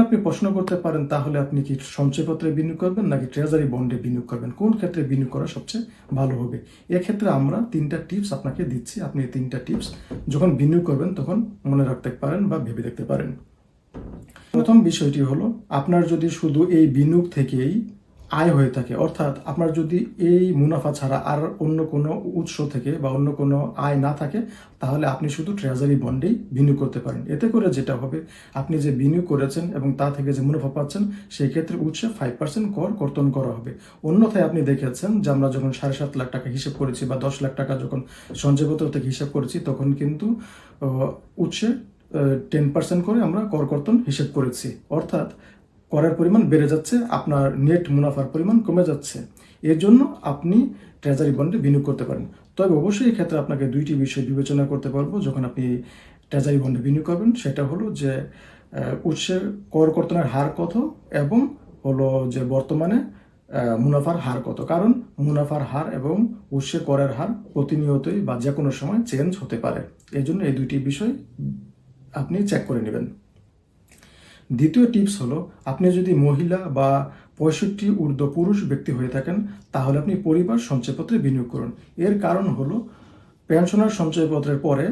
আপনি প্রশ্ন করতে পারেন, তাহলে আপনি কি সঞ্চয়পত্রে বিনিয়োগ করবেন নাকি ট্রেজারি বন্ডে বিনিয়োগ করবেন? কোন ক্ষেত্রে বিনিয়োগ করা সবচেয়ে ভালো হবে? এক্ষেত্রে আমরা তিনটা টিপস আপনাকে দিচ্ছি। আপনি এই তিনটা টিপস যখন বিনিয়োগ করবেন, তখন মনে রাখতে পারেন বা ভেবে দেখতে পারেন। প্রথম বিষয়টি হলো, আপনার যদি শুধু এই বিনিয়োগ থেকেই আয় হয়ে থাকে। অর্থাৎ আপনার যদি এই মুনাফা ছাড়া আর অন্য কোনো উৎস থেকে বা অন্য কোনো আয় না থাকে, তাহলে আপনি শুধু ট্রেজারি বন্ডেই বিনিয়োগ করতে পারেন। এতে করে যেটা হবে, আপনি যে বিনিয়োগ করেছেন এবং তা থেকে যে মুনাফা পাচ্ছেন, সেই ক্ষেত্রে উৎসে ফাইভ পার্সেন্ট কর কর্তন করা হবে। অন্যথায় আপনি দেখেছেন যে আমরা যখন সাড়ে সাত লাখ টাকা হিসেব করেছি বা দশ লাখ টাকা যখন সঞ্চয়পত্র থেকে হিসাব করেছি, তখন কিন্তু উৎসে টেন পার্সেন্ট করে আমরা কর কর্তন হিসেব করেছি। অর্থাৎ করের পরিমাণ বেড়ে যাচ্ছে, আপনার নেট মুনাফার পরিমাণ কমে যাচ্ছে। এর জন্য আপনি ট্রেজারি বন্ডে বিনিয়োগ করতে পারেন। তবে অবশ্যই এই ক্ষেত্রে আপনাকে দুইটি বিষয় বিবেচনা করতে পারব। যখন আপনি ট্রেজারি বন্ডে বিনিয়োগ করবেন, সেটা হলো যে উৎসের কর কর্তনের হার কত এবং হলো যে বর্তমানে মুনাফার হার কত। কারণ মুনাফার হার এবং উৎসের করের হার প্রতিনিয়তই বা যে কোনো সময় চেঞ্জ হতে পারে। এই জন্য এই দুইটি বিষয় আপনি চেক করে নেবেন। দ্বিতীয় টিপস হলো, আপনি যদি মহিলা বা পঁয়ষট্টি ঊর্ধ্ব পুরুষ ব্যক্তি হয়ে থাকেন, তাহলে আপনি পরিবার সঞ্চয়পত্রে বিনিয়োগ করুন। এর কারণ হলো, পেনশনার সঞ্চয়পত্রের পরে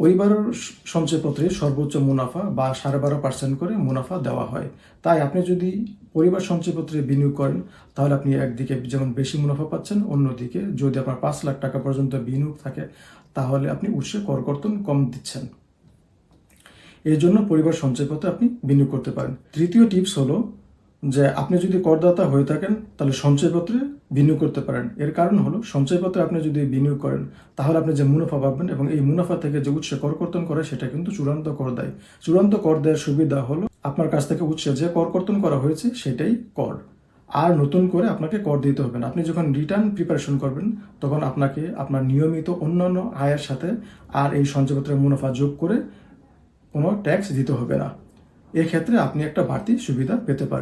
পরিবারের সঞ্চয়পত্রে সর্বোচ্চ মুনাফা বা সাড়ে বারো পার্সেন্ট করে মুনাফা দেওয়া হয়। তাই আপনি যদি পরিবার সঞ্চয়পত্রে বিনিয়োগ করেন, তাহলে আপনি একদিকে যেমন বেশি মুনাফা পাচ্ছেন, অন্যদিকে যদি আপনার পাঁচ লাখ টাকা পর্যন্ত বিনিয়োগ থাকে, তাহলে আপনি উৎসে করকর্তন কম দিচ্ছেন। এর জন্য পরিবার সঞ্চয়পত্রে আপনি বিনিয়োগ করতে পারেন। তৃতীয় টিপস হলো যে আপনি যদি করদাতা হয়ে থাকেন, তাহলে সঞ্চয়পত্রে বিনিয়োগ করতে পারেন। এর কারণ হলো সঞ্চয়পত্রে আপনি যদি বিনিয়োগ করেন, তাহলে আপনি যে মুনাফা পাবেন এবং এই মুনাফা থেকে যে উৎসে করকর্তন করে, সেটা কিন্তু চূড়ান্ত কর দেয়। চূড়ান্ত কর দেওয়ার সুবিধা হলো আপনার কাছ থেকে উৎসে যে কর কর্তন করা হয়েছে, সেটাই কর। আর নতুন করে আপনাকে কর দিতে হবে না। আপনি যখন রিটার্ন প্রিপারেশন করবেন, তখন আপনাকে আপনার নিয়মিত অন্যান্য আয়ের সাথে আর এই সঞ্চয়পত্রের মুনাফা যোগ করে কোনো ট্যাক্স দিতে হবে না। এক্ষেত্রে আপনি একটা বাড়তি সুবিধা পেতে পারেন।